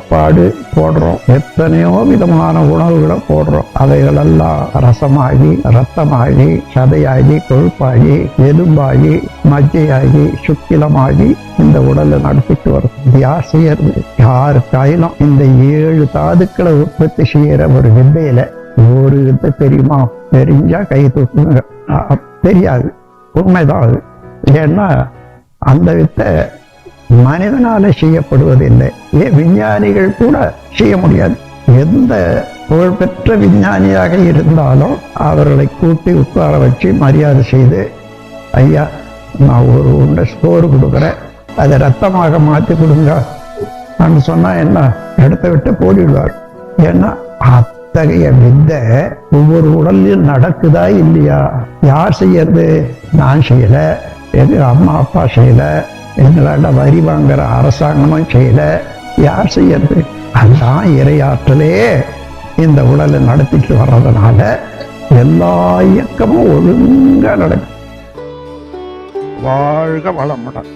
சாப்பாடு போடுறோம். எத்தனையோ விதமான உணவுகளை போடுறோம். அவைகளெல்லாம் ரசமாகி ரத்தமாகி சதையாகி கொழுப்பாகி எலும்பாகி மஜ்ஜையாகி சுக்கிலமாகி இந்த உடலை நடத்திட்டு வரும் இது யார் செய்யறது இந்த ஏழு தாதுக்களை உற்பத்தி செய்யற ஒரு வித்தையில ஒரு வித்தை தெரியுமா? தெரிஞ்சா கை தூக்குங்க. தெரியாது. உண்மைதான் அது. ஏன்னா அந்த வித்தை மனிதனால செய்யப்படுவதில்லை. ஏன் விஞ்ஞானிகள் கூட செய்ய முடியாது. எந்த புகழ்பெற்ற விஞ்ஞானியாக இருந்தாலும் அவர்களை கூட்டி உட்கார வச்சு மரியாதை செய்து ஐயா நான் ஒரு உண்டை ஸ்கோர் கொடுக்குறேன். அதை ரத்தமாக மாற்றி கொடுங்க. நான் சொன்னால் என்ன? இடத்த விட்டு போடிடுவார். ஏன்னா அத்தகைய வித்தை ஒவ்வொரு உடலிலும் நடக்குதா இல்லையா? யார் செய்யறது? நான் செய்யல. எது அம்மா அப்பா செய்யல? எங்களால் வரி வாங்குற அரசாங்கமும் செய்யல யார் செய்யறது? அதான் இறையாற்றலே இந்த உடலை நடத்திட்டு வர்றதுனால எல்லா இயக்கமும் ஒழுங்கா நடக்கும். வாழ்க வளமுடன்.